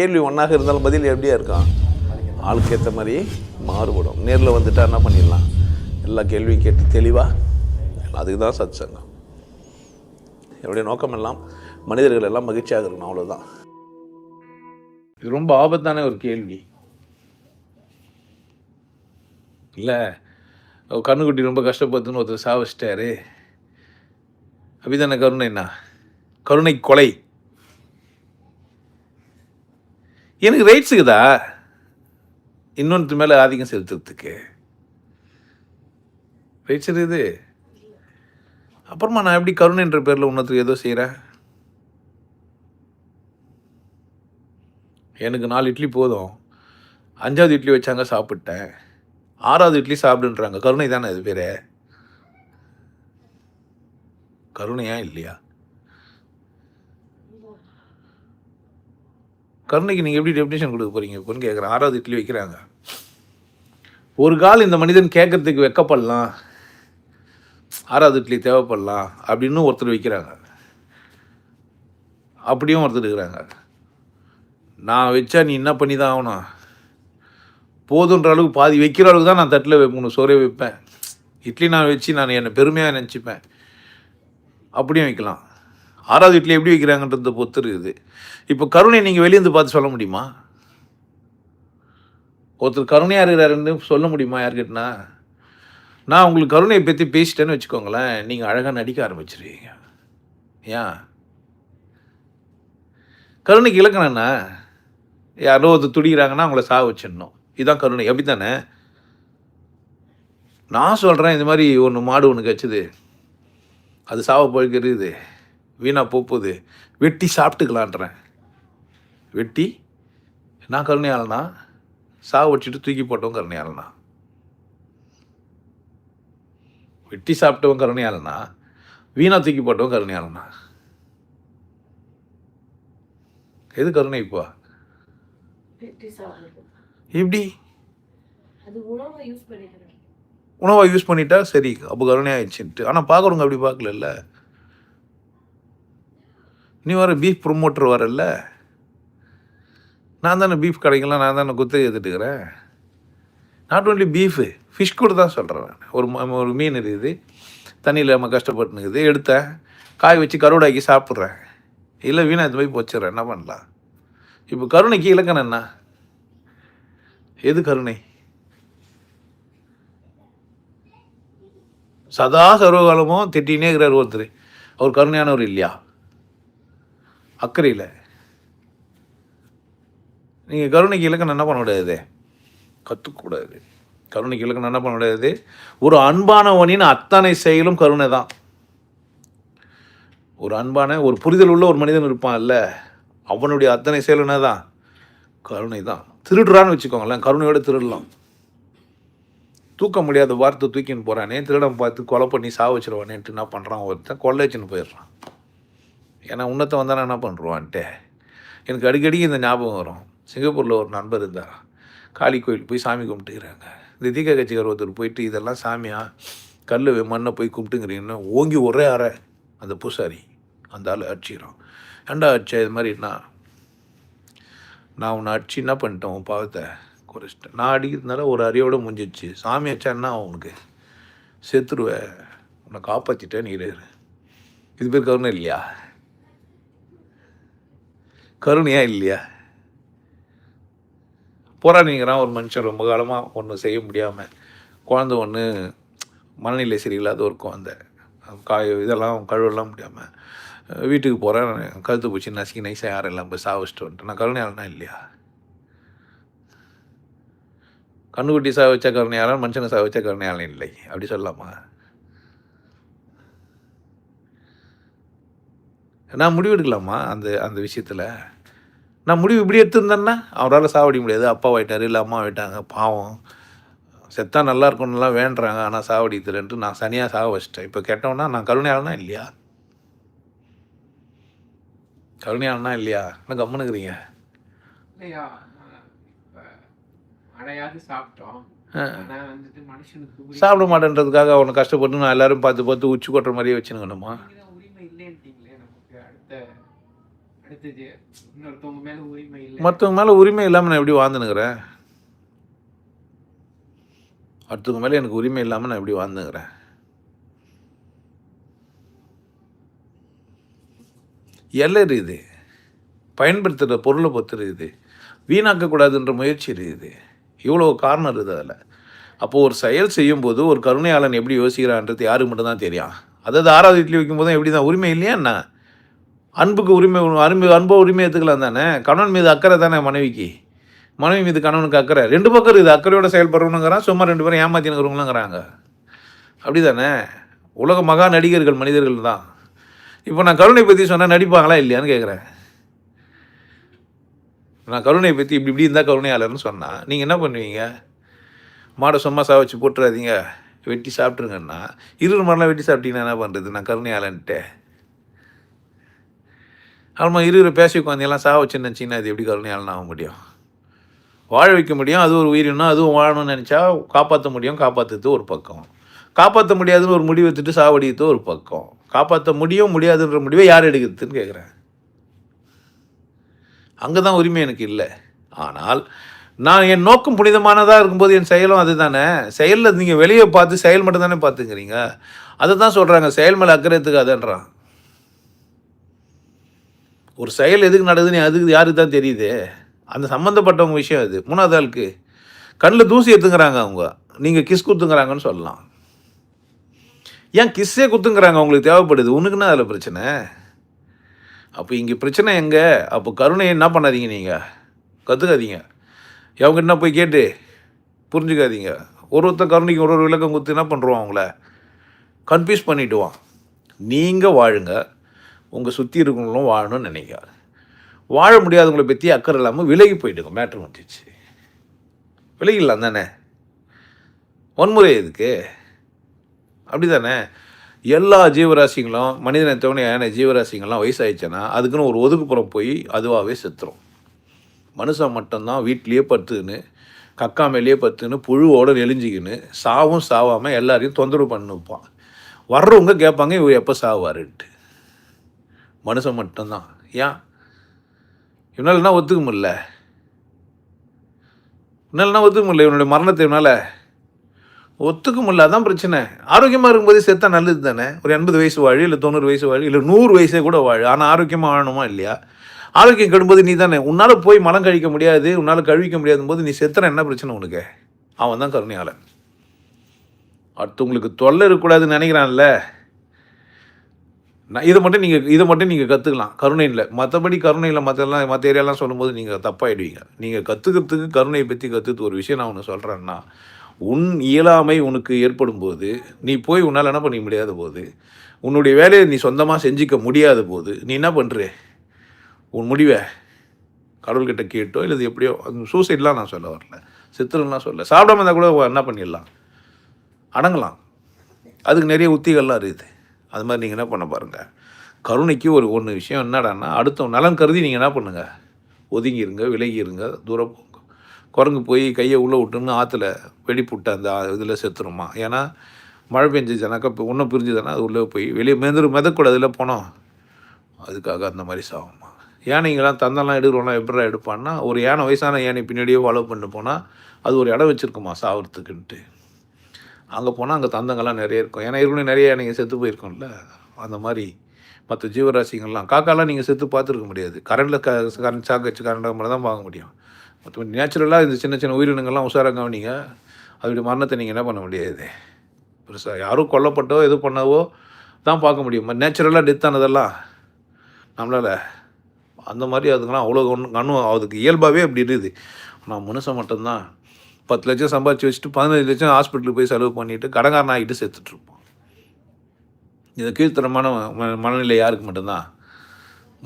கேள்வி ஒன்றாக இருந்தாலும் பதில் எப்படியா இருக்கான் ஆளுக்கு ஏற்ற மாதிரி மாறுபடும். நேரில் வந்துட்டா என்ன பண்ணிடலாம்? எல்லா கேள்வியும் கேட்டு தெளிவாக அதுக்கு தான் சத் சங்கம் என்னுடைய நோக்கம் எல்லாம் மனிதர்கள் எல்லாம் மகிழ்ச்சியாக இருக்கணும் அவ்வளோதான் இது ரொம்ப ஆபத்தான ஒரு கேள்வி. இல்லை கண்ணுக்குட்டி ரொம்ப கஷ்டப்படுதுன்னு ஒருத்தர் சாவச்சிட்டாரு. அபிதான கருணைண்ணா கருணை கொலை. எனக்கு ரைட்ஸுக்குதா இன்னொன்று மேலே ஆதிக்கம் செலுத்துறதுக்கு. ரைட்ஸ் இது அப்புறமா நான் எப்படி கருணைன்ற பேரில் உன்னத்துக்கு ஏதோ செய்கிறேன் எனக்கு நாலு இட்லி போதும். அஞ்சாவது இட்லி வச்சாங்க சாப்பிட்டேன். ஆறாவது இட்லி சாப்பிடுன்றாங்க. கருணை தானே அது பேர்? கருணையா இல்லையா? கருணைக்கு நீங்கள் எப்படி டெபினேஷன் கொடுக்க போகிறீங்க இப்போன்னு கேட்குறேன் ஆறாவது இட்லி வைக்கிறாங்க. ஒரு கால் இந்த மனிதன் கேட்கறதுக்கு வெக்கப்படலாம். ஆறாவது இட்லி தேவைப்படலாம் அப்படின்னு ஒருத்தர் வைக்கிறாங்க. அப்படியும் ஒருத்தர் இருக்கிறாங்க. நான் வச்சா நீ என்ன பண்ணி தான் ஆகணும்? போதுன்ற அளவுக்கு பாதி வைக்கிற அளவுக்கு தான் நான் தட்டில் மூணு சோறே வைப்பேன். இட்லி நான் வச்சு நான் என்னை பெருமையாக நினச்சிப்பேன். அப்படியும் வைக்கலாம். ஆறாவது வீட்டில் எப்படி வைக்கிறாங்கன்றது பொறுத்து இருக்குது. இப்போ கருணை நீங்கள் வெளியேந்து பார்த்து சொல்ல முடியுமா? ஒருத்தர் கருணையாக இருக்கிறாருன்னு சொல்ல முடியுமா யார்கிட்டனா நான் உங்களுக்கு கருணையை பற்றி பேசிட்டேன்னு வச்சுக்கோங்களேன் நீங்கள் அழகாக நடிக்க ஆரம்பிச்சிருவீங்க. ஏன் கருணைக்கு இலக்கணண்ணா யாரோ ஒருத்தர் துடிக்கிறாங்கன்னா அவங்கள சாக வச்சிடணும். இதுதான் கருணை. அப்படி தானே நான் சொல்கிறேன் இந்த மாதிரி ஒன்று மாடு ஒன்று கச்சுது. அது சாவ போய்க்கிறது வீணாக போகுது வெட்டி சாப்பிட்டுக்கலான்றேன். வெட்டி? நான் கருணையாளனா? சாவ வச்சுட்டு தூக்கி போட்டவன் கருணையாளனா? வெட்டி சாப்பிட்டவன் கருணையாளனா? வீணாக தூக்கி போட்டவன் கருணையாளனா? எது கருணை இப்போ? எப்படி? உணவை யூஸ் பண்ணிட்டா சரி அப்போ கருணை ஆயிடுச்சுன்ட்டு ஆனால் பார்க்குறவங்க அப்படி பார்க்கலல்ல. நீ வர பீஃப் ப்ரொமோட்டர் வரல நான் தானே பீஃப் கடைக்கெல்லாம் நான் தானே குத்தகை எடுத்துட்டுக்கிறேன் நாட் ஓன்லி பீஃபு ஃபிஷ் கூட தான் சொல்கிறேன் ஒரு ஒரு மீன் இருக்குது தண்ணியில் நம்ம கஷ்டப்பட்டுனுக்குது எடுத்தேன். காய் வச்சு கருவாடாக்கி சாப்பிட்றேன். இல்லை வீணாக இது போய் போச்சிடுறேன். என்ன பண்ணலாம்? இப்போ கருணைக்கு இலக்கணம் என்ன? எது கருணை? சதா சர்வகாலமும் திட்டினே இருக்கிறார் ஒருத்தர். அவர் கருணையானவர் இல்லையா? அக்கறையில். நீங்கள் கருணைக்கு இலக்கணம் என்ன பண்ண முடியாது? கற்றுக்கூடாது கருணைக்கு இலக்கணம் என்ன பண்ண முடியாது? ஒரு அன்பானவனின் அத்தனை செயலும் கருணை தான். ஒரு அன்பான ஒரு புரிதல் உள்ள ஒரு மனிதன் இருப்பான்ல அவனுடைய அத்தனை செயல் என்ன தான்? கருணை தான். திருடுறான்னு வச்சுக்கோங்களேன் கருணையோட திருடலாம். தூக்க முடியாத வார்த்தை தூக்கின்னு போகிறானே திருடன் பார்த்து கொலை பண்ணி சாவ வச்சிருவானேன்ட்டு என்ன பண்ணுறான் ஒருத்தன்? கொள்ளை வச்சுன்னு போயிடுறான். ஏன்னா உன்னத்தை வந்தானே என்ன பண்ணுறான்ட்டு எனக்கு அடிக்கடி இந்த ஞாபகம் வரும். சிங்கப்பூரில் ஒரு நண்பர் இருந்தார்? காளி கோயில் போய் சாமி கும்பிட்டுக்கிறாங்க. இந்த தீக்க கட்சிக்கார் ஒருத்தர் போயிட்டு இதெல்லாம் சாமியாக கல் மண்ணை போய் கும்பிட்டுங்கிறீங்கன்னு ஓங்கி ஒரே அறை அந்த பூசாரி. அந்த ஆள் அடிச்சிக்கிறான். ஏண்டா அடிச்சா? இது மாதிரினா நான் உன்னை அடிச்சு என்ன பண்ணிட்டேன்? உன் பாவத்தை குறைச்சிட்டேன். நான் அடிக்கிறதுனால ஒரு அறையோட முடிஞ்சிச்சு சாமி அடிச்சா என்ன ஆகும் உனக்கு? செத்துருவேன். உன்னை காப்பாற்றிட்டேன் நீ இது பேர் கவர்னர் இல்லையா? கருணையாக இல்லையா? போராடிங்கிறான் ஒரு மனுஷன் ரொம்ப காலமாக ஒன்றும் செய்ய முடியாமல் குழந்த ஒன்று மனநிலை சரியில்லாத ஒரு குழந்தை. காய இதெல்லாம் கழுவெல்லாம் முடியாமல் வீட்டுக்கு போகிறேன் கழுத்து பூச்சி நசுக்கி நைஸாக இல்லாமல் போய் சாவிச்சுட்டு வந்துட்டு நான் கருணையாளனா இல்லையா? கண்ணுக்குட்டி சாக வச்ச கருணையாளன் மனுஷனை சாக வச்ச கருணையாளன் இல்லை. அப்படி சொல்லலாமா? நான் முடிவு எடுக்கலாமா அந்த அந்த விஷயத்தில்? நான் முடிவு இப்படி எடுத்திருந்தேன்னா அவரால் சாவடிக்க முடியாது. அப்பா ஆயிட்டாரு இல்லை அம்மா ஆயிட்டாங்க பாவம். செத்தா நல்லா இருக்கணும்லாம் வேண்டுறாங்க ஆனால் சாவடித்துலன்ட்டு நான் சனியாக சாக வச்சிட்டேன். இப்போ கெட்டவனா நான் கருணையாளனா இல்லையா? கருணையாளனா இல்லையா? என்ன கம்முனுக்குறீங்க? இல்லையா? அடையாது சாப்பிட்டோம். சாப்பிட மாட்டேன்றதுக்காக அவனை கஷ்டப்பட்டு நான் எல்லாரும் பார்த்து பார்த்து உச்சி கொட்டுற மாதிரியே வச்சுக்கணுமா நீங்க தான் உரிமை இல்லைன்ட்டீங்களே நமக்கு அடுத்த அடுத்த அடுத்தது இன்னொருத்தவங்க மேல உரிமை இல்லை. மற்றவங்க மேலே உரிமை இல்லாமல் நான் எப்படி வாழ்ந்துனுக்கிறேன் அடுத்தவங்க மேலே எனக்கு உரிமை இல்லாமல் நான் எப்படி வாழ்ந்துக்கிறேன் எல்லை இருக்குது. பயன்படுத்துகிற பொருளை பொறுத்து இருக்குது. வீணாக்கக்கூடாதுன்ற முயற்சி இருக்குது. இவ்வளோ காரணம் இருக்குது அதில். அப்போது ஒரு செயல் செய்யும்போது ஒரு கருணையாளன் எப்படி யோசிக்கிறான்றது யாருக்கு மட்டும்தான் தெரியும். அதாவது ஆறாவது இட்லி வைக்கும்போது எப்படி தான் உரிமை இல்லையா என்ன? அன்புக்கு உரிமை அன்பு அன்பு உரிமை எடுத்துக்கலாம் தானே? கணவன் மீது அக்கறை தானே மனைவிக்கு? மனைவி மீது கணவனுக்கு அக்கறை. ரெண்டு பக்கம் இருக்குது. அக்கறையோட செயல்படுறவனுங்கிறான் சும்மா ரெண்டு பேரும் ஏமாத்தினுங்கிறவங்களுங்கிறாங்க அப்படி தானே உலக மகா நடிகர்கள் மனிதர்கள் தான். இப்போ நான் கருணை பற்றி சொன்னால் நடிப்பாங்களா இல்லையான்னு கேட்குறேன் நான் கருணையை பற்றி இப்படி இப்படி இருந்தால் கருணையாளர்னு சொன்னால் நீங்கள் என்ன பண்ணுவீங்க? மாடை சும்மா சா வச்சு போட்டுறாதீங்க. வெட்டி சாப்பிட்ருங்கன்னா இருபது மரம்லாம் வெட்டி சாப்பிட்டீங்கன்னா என்ன பண்ணுறது நான் கருணையாளன்ட்டு ஆமாம் இருபது பேசி குழந்தையெல்லாம் சாக வச்சுன்னு நினச்சிங்கன்னா அது எப்படி கருணையாளன் ஆக முடியும்? வாழ வைக்க முடியும் அது ஒரு உயிரினம் அதுவும் வாழணும்னு நினச்சா காப்பாற்ற முடியும் காப்பாற்றுறது ஒரு பக்கம். காப்பாற்ற முடியாதுன்னு ஒரு முடிவு எடுத்துட்டு சாவடிக்கிறது ஒரு பக்கம். காப்பாற்ற முடியும் முடியாதுன்ற முடிவை யார் எடுக்கிறதுன்னு கேட்குறேன் அங்கே தான் உரிமை எனக்கு இல்லை. ஆனால் நான் என் நோக்கம் புனிதமானதாக இருக்கும்போது என் செயலும் அதுதானே? செயலில் நீங்கள் வெளியே பார்த்து செயல் மட்டும் தானே பார்த்துங்கிறீங்க அதை தான் சொல்கிறாங்க செயல் மேலே அக்கறை எடுத்துக்காதன்றான் ஒரு செயல் எதுக்கு நடக்குதுன்னு அதுக்கு யாருக்கு தான் தெரியுது? அந்த சம்மந்தப்பட்டவங்க விஷயம் அது. மூணாவது ஆளுக்கு கண்ணில் தூசி எடுத்துங்கிறாங்க அவங்க. நீங்கள் கிஸ் குத்துங்கிறாங்கன்னு சொல்லலாம். ஏன் கிஸ்ஸே குத்துங்கிறாங்க? அவங்களுக்கு தேவைப்படுது. உனக்குன்னா அதில் பிரச்சனை. அப்போ இங்கே பிரச்சனை எங்கே? அப்போ கருணை என்ன பண்ணாதீங்க நீங்கள் கற்றுக்காதீங்க அவங்க என்ன போய் கேட்டு? புரிஞ்சுக்காதீங்க. ஒரு ஒருத்தர் கருணைக்கு ஒரு ஒரு விளக்கம் கொடுத்து என்ன பண்ணுறோம் அவங்கள? கன்ஃபியூஸ் பண்ணிவிடுவான் நீங்கள் வாழுங்க. உங்கள் சுற்றி இருக்கிறவங்களும் வாழணும்னு நினைக்காது. வாழ முடியாதவங்களை பற்றி அக்கறை இல்லாமல் விலகி போயிட்டுங்க மேட்ரு வந்துச்சு. விலகிடலாம் தானே? வன்முறை எதுக்கு? அப்படி தானே எல்லா ஜீவராசிகளும் மனிதனை தவணை ஜீவராசிங்கள்லாம் வயசாயிடுச்சுன்னா அதுக்குன்னு ஒரு ஒதுக்குப்புறம் போய் அதுவாகவே செத்துரும். மனுஷன் மட்டும்தான் வீட்லேயே பத்துன்னு கக்கா மேலேயே புழுவோடு புழுவோட நெளிஞ்சிக்கின்னு சாவும் சாவாமல் எல்லாரையும் தொந்தரவு பண்ணிப்பான். வர்றவங்க கேட்பாங்க இவர் எப்போ சாவாருன்ட்டு. மனுஷன் மட்டும்தான். ஏன்? இவனாலனா ஒத்துக்க முடியல. இவனாலனா ஒத்துக்க முடியல. இவனுடைய மரணத்தை இவனால் ஒத்துக்க முடியல. அதான் பிரச்சனை. ஆரோக்கியமாக இருக்கும்போதே செத்தா நல்லது தானே? ஒரு எண்பது வயசு வாழி இல்லை தொண்ணூறு வயசு வாழி இல்லை நூறு வயசே கூட வாழு. ஆனால் ஆரோக்கியமாக வாழணுமா இல்லையா? ஆரோக்கியம் கெடும்போது நீ தானே. உன்னால் போய் மலம் கழிக்க முடியாது உன்னால் கழுவிக்க முடியாத போது நீ செத்துற என்ன பிரச்சனை உனக்கு? அவன் தான் கருணையாளன். அடுத்தவங்களுக்கு தொல்லை இருக்கக்கூடாதுன்னு நினைக்கிறான்ல. நான் இதை மட்டும் நீங்கள் இதை மட்டும் நீங்கள் கற்றுக்கலாம் கருணை இல்லை மற்றபடி கருணையில் மற்றெல்லாம் மற்ற ஏரியாலாம் சொல்லும்போது நீங்கள் தப்பாகிடுவீங்க நீங்கள் கற்றுக்கிறதுக்கு கருணையை பற்றி கற்றுக்கு ஒரு விஷயம் நான் ஒன்று சொல்கிறேன்னா உன் இயலாமை உனக்கு ஏற்படும் போது நீ போய் உன்னால் என்ன பண்ணிக்க முடியாத போது உன்னுடைய வேலையை நீ சொந்தமாக செஞ்சிக்க முடியாத போது நீ என்ன பண்ணுற உன் முடிவை கடவுள்கிட்ட கேட்டோ இல்லை எப்படியோ அந்த சூசைட்லாம் நான் சொல்ல வரல. சித்திரம்லாம் சொல்ல. சாப்பிடாம இருந்தால் கூட என்ன பண்ணிடலாம்? அடங்கலாம். அதுக்கு நிறைய உத்திகள்லாம் இருக்குது. அது மாதிரி நீங்கள் என்ன பண்ண பாருங்கள் கருணைக்கு ஒரு ஒன்று விஷயம் என்னடான்னா அடுத்த நலன் கருதி நீங்கள் என்ன பண்ணுங்கள் ஒதுங்கிருங்க விலகிருங்க தூரம் போங்க. குரங்கு போய் கையை உள்ளே விட்டுன்னு ஆற்றுல வெடிப்புட்டு அந்த இதில் செத்துருமா? ஏன்னா மழை பெஞ்சிச்சுனாக்கா இப்போ ஒன்றும் பிரிஞ்சுதுன்னா அது உள்ளே போய் வெளியே மெதரு மிதக்கூடாதுல போனோம். அதுக்காக அந்த மாதிரி சாகுமா யானைங்களாம் தந்தெல்லாம் எடுக்கிறோம்லாம் எப்படா எடுப்பான்னா ஒரு யானை வயசான யானை பின்னாடியே ஃபாலோ பண்ணிட்டு போனால் அது ஒரு இடம் வச்சுருக்குமா சாகிறதுக்குன்ட்டு அங்கே போனால் அங்கே தந்தங்கள்லாம் நிறைய இருக்கும். ஏன்னா ஏற்கனவே நிறைய நீங்கள் செத்து போயிருக்கோம்ல. அந்த மாதிரி மற்ற ஜீவராசிங்கள்லாம் காக்காலாம் நீங்கள் செத்து பார்த்துருக்க முடியாது. கரண்டில் க கரண்ட் சாக்கு வச்சு கரண்ட் மட்டும் தான் பார்க்க முடியும். மற்றபடி நேச்சுரலாக இந்த சின்ன சின்ன உயிரினங்கள்லாம் உஷாராக கவனிங்க. அதோடைய மரணத்தை நீங்கள் என்ன பண்ண முடியாது. பெருசாக யாரும் கொல்லப்பட்டோ எது பண்ணவோ தான் பார்க்க முடியும். நேச்சுரலாக டெத் ஆனதெல்லாம் நம்மளால் அந்த மாதிரி அதுக்கெல்லாம் அவ்வளோ ஒன்று கண்ணும் அதுக்கு இயல்பாகவே அப்படி இருக்குது. நான் மனுஷன் மட்டும்தான் பத்து லட்சம் சம்பாதிச்சு வச்சுட்டு பதினஞ்சு லட்சம் ஹாஸ்பிட்டலுக்கு போய் செலவு பண்ணிவிட்டு கடங்காரன் ஆகிட்டு செத்துட்ருப்போம் இது கீழ்த்தரமான மனநிலை யாருக்கு மட்டும்தான்?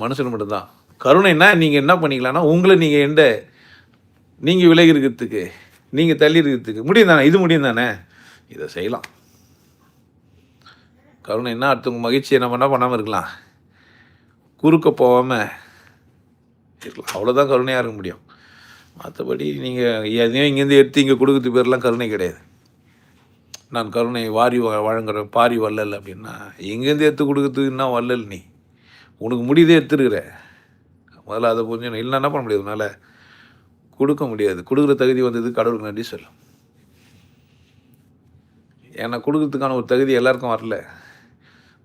மனுஷனுக்கு மட்டும்தான். கருணைன்னா நீங்கள் என்ன பண்ணிக்கலாம்னா உங்களை நீங்கள் எந்த நீங்கள் விலகி இருக்கிறதுக்கு நீங்கள் தள்ளி இருக்கிறதுக்கு முடியும் தானே? இது முடியும் தானே? இதை செய்யலாம். கருணைன்னா அடுத்தவங்க மகிழ்ச்சியை நம்ம என்ன பண்ணாமல் இருக்கலாம். குறுக்க போகாமல் இருக்கலாம். அவ்வளோதான் கருணையாக இருக்க முடியும். மற்றபடி நீங்கள் எதையும் இங்கேருந்து எடுத்து இங்கே கொடுக்குறது பேர்லாம் கருணை கிடையாது. நான் கருணை வாரி வ- வழங்குற பாரி வள்ளல் அப்படின்னா எங்கேருந்து எடுத்து கொடுக்குறதுக்கு என்ன வள்ளல் நீ? உனக்கு முடியுதே எடுத்துருக்குற. முதல்ல அதை புரிஞ்சு இல்லை என்ன பண்ண முடியாது உன்னால் கொடுக்க முடியாது. கொடுக்குற தகுதி வந்தது கடவுளுக்கு நன்றி சொல்லும் ஏன்னா கொடுக்கறதுக்கான ஒரு தகுதி எல்லாருக்கும் வரல.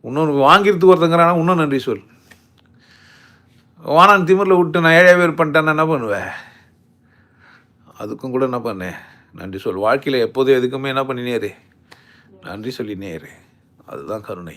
இன்னொன்று வாங்கிறதுக்கு ஒருத்தங்கிறானா இன்னும் நன்றி சொல் வானான் திமிரில் விட்டு நான் ஏழையாக பேர் பண்ணிட்டேன்னா என்ன பண்ணுவேன் அதுக்கும் கூட என்ன பண்ணேன் நன்றி சொல். வாழ்க்கையில் எப்போதும் எதுக்குமே என்ன பண்ணினேரு நன்றி சொல்லினேரு அதுதான் கருணை.